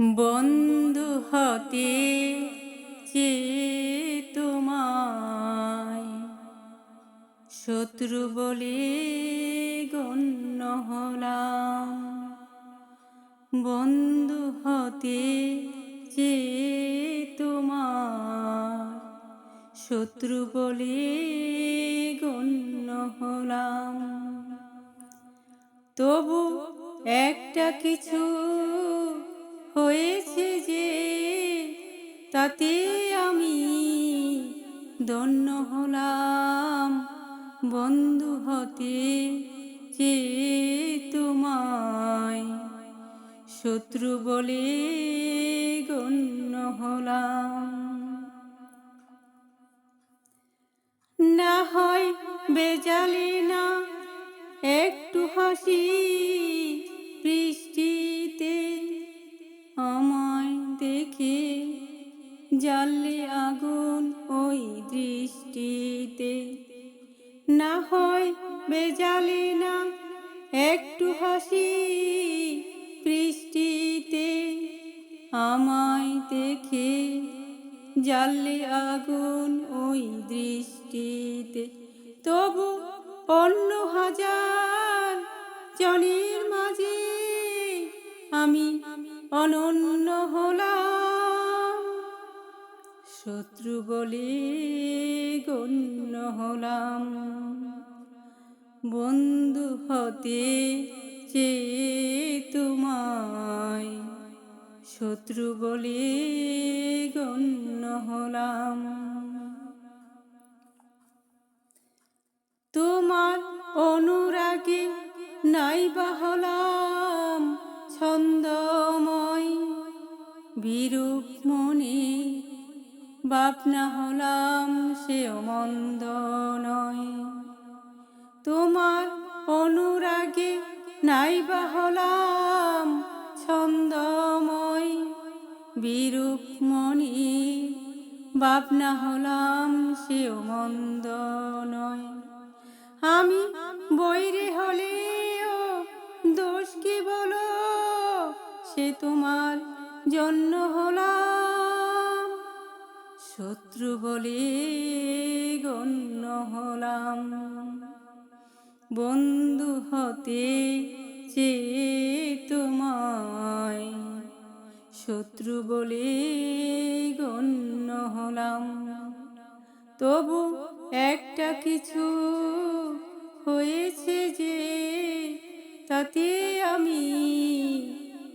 বন্ধু হতে চে তোমায়। শত্রু বলে গণ্য হলাম। বন্ধু হতে চে তোমার শত্রু বলে গণ্য হলাম। তবু একটা কিছু তাতে আমি দন্য হলাম। বন্ধু হতে যে তোমায় শত্রু বলে গণ্য হলাম। না হয় বেজালে না, একটু হাসি বৃষ্টিতে জ্বালে আগুন ওই দৃষ্টিতে। না হয় বেজালে না একটু হাসি বৃষ্টিতে। আমায় দেখে জ্বালে আগুন ওই দৃষ্টিতে। তবু অন্য হাজার জনের মাঝে আমি অনন্য হলাম। শত্রু বলে গণ্য হলাম। বন্ধু হতে চে তোমায় শত্রু বলে গণ্য হলাম। তোমার অনুরাগে নাইবা হলাম ছন্দময়, বিরূপ মনে বাপনা হলাম সেও মন্দ নয়। তোমার অনুরাগে নাইবা হলাম ছন্দময়, বিরূপ মনে বাপনা হলাম সেও মন্দ নয়। আমি বৈরে হলেও দোষ কি বলো? সে তোমার জন্য হলাম শত্রু বলে গণ্য হলাম। বন্ধু হতে চে তোমায় শত্রু বলে গণ্য হলাম। তবু একটা কিছু হয়েছে যে, তাতে আমি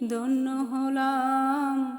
দন্য হলাম।